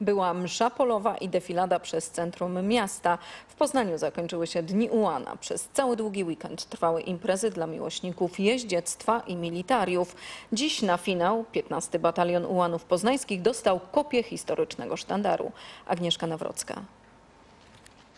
Była msza polowa i defilada przez centrum miasta. W Poznaniu zakończyły się Dni Ułana. Przez cały długi weekend trwały imprezy dla miłośników jeździectwa i militariów. Dziś na finał 15 Batalion Ułanów Poznańskich dostał kopię historycznego sztandaru. Agnieszka Nawrocka.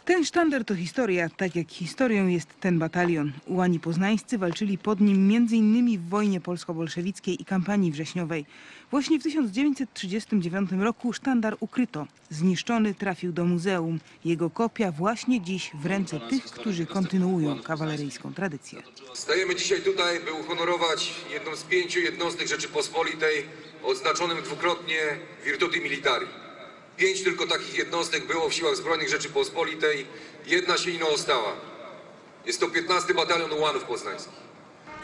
Ten sztandar to historia, tak jak historią jest ten batalion. Ułani poznańscy walczyli pod nim m.in. w wojnie polsko-bolszewickiej i kampanii wrześniowej. Właśnie w 1939 roku sztandar ukryto. Zniszczony trafił do muzeum. Jego kopia właśnie dziś w ręce tych, którzy kontynuują kawaleryjską tradycję. Stajemy dzisiaj tutaj, by uhonorować jedną z pięciu jednostek Rzeczypospolitej odznaczonym dwukrotnie Virtuti Militari. Pięć tylko takich jednostek było w siłach zbrojnych Rzeczypospolitej, jedna się ino ostała. Jest to 15 Batalion Ułanów Poznańskich.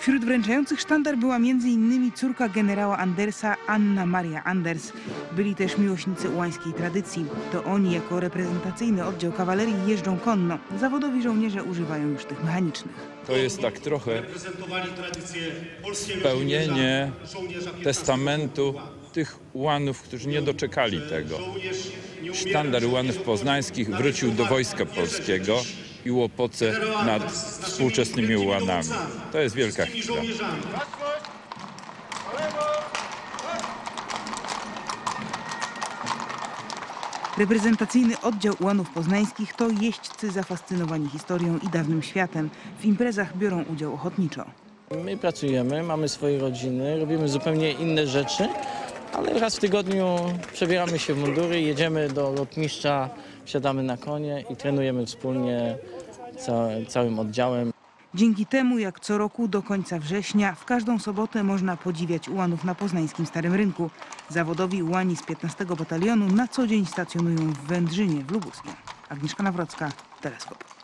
Wśród wręczających sztandar była m.in. córka generała Andersa, Anna Maria Anders. Byli też miłośnicy ułańskiej tradycji. To oni jako reprezentacyjny oddział kawalerii jeżdżą konno. Zawodowi żołnierze używają już tych mechanicznych. To jest tak trochę spełnienie żołnierza, żołnierza 15 testamentu tych ułanów, którzy nie doczekali tego. Sztandar ułanów poznańskich wrócił do Wojska Polskiego i łopoce nad współczesnymi ułanami. To jest wielka chwila. Reprezentacyjny oddział ułanów poznańskich to jeźdźcy zafascynowani historią i dawnym światem. W imprezach biorą udział ochotniczo. My pracujemy, mamy swoje rodziny, robimy zupełnie inne rzeczy, ale raz w tygodniu przebieramy się w mundury, jedziemy do lotniska, wsiadamy na konie i trenujemy wspólnie ca całym oddziałem. Dzięki temu, jak co roku do końca września, w każdą sobotę można podziwiać ułanów na poznańskim Starym Rynku. Zawodowi ułani z 15 batalionu na co dzień stacjonują w Wędrzynie w Lubuskiem. Agnieszka Nawrocka, Teleskop.